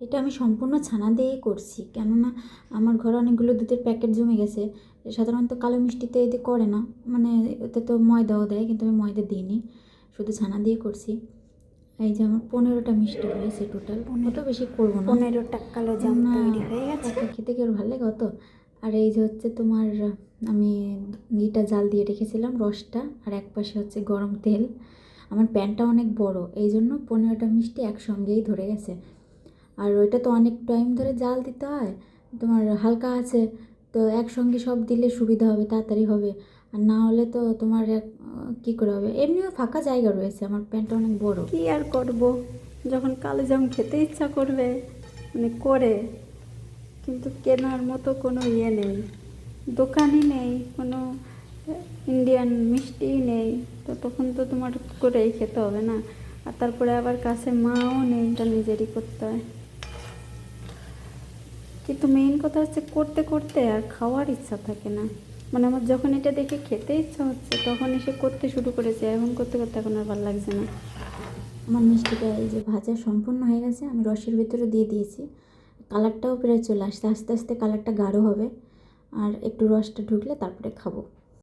এটা আমি সম্পূর্ণ ছানা দিয়েই করছি। কেননা আমার ঘরে অনেকগুলো দুধের প্যাকেট জমে গেছে। সাধারণত কালো মিষ্টিতে এতে করে না। মানে এতে তো ময়দাও দেয় কিন্তু আমি ময়দা দিইনি। শুধু ছানা দিয়ে করছি। এই যে আমার পনেরোটা মিষ্টি হয়েছে টোটাল অত বেশি করব না। পনেরোটা কালো জাম তৈরি হয়ে গেছে। খেতে কি ওর ভালো লাগে অত? আর এই যে হচ্ছে তোমার আমি ঘিটা জাল দিয়ে রেখেছিলাম রসটা আর এক পাশে হচ্ছে গরম তেল। আমার প্যানটা অনেক বড় এই জন্য পনেরোটা মিষ্টি একসঙ্গেই ধরে গেছে। আর ওইটা তো অনেক টাইম ধরে জাল দিতে হয়। তোমার হালকা আছে, তো একসঙ্গে সব দিলে সুবিধা হবে, তাড়াতাড়ি হবে। আর না হলে তো তোমার কী করে হবে? এমনিও ফাঁকা জায়গা রয়েছে, আমার প্যানটা অনেক বড়। কি আর করব? যখন কালো জাম খেতে ইচ্ছা করবে মানে করে। কিন্তু কেনার মতো কোনো ইয়ে নেই। দোকানই নেই, কোনো ইন্ডিয়ান মিষ্টিই নেই। তো তখন তো তোমার করেই খেতে হবে না। আর তারপরে আবার কাছে মাও নেই, এটা নিজেরই করতে হয়। কিন্তু মেইন কথা হচ্ছে করতে করতে আর খাওয়ার ইচ্ছা থাকে না। মানে আমার যখন এটা দেখে খেতে ইচ্ছা হচ্ছে তখন এসে করতে শুরু করেছে। এখন করতে করতে এখন আর ভালো লাগছে না। আমার মিষ্টিটা এই যে ভাজা সম্পূর্ণ হয়ে গেছে, আমি রসের ভিতরে দিয়ে দিয়েছি। কালারটাও প্রায় চলে আসছে, আস্তে আস্তে কালারটা গাঢ় হবে। আর একটু রসটা ঢুকলে তারপরে খাব।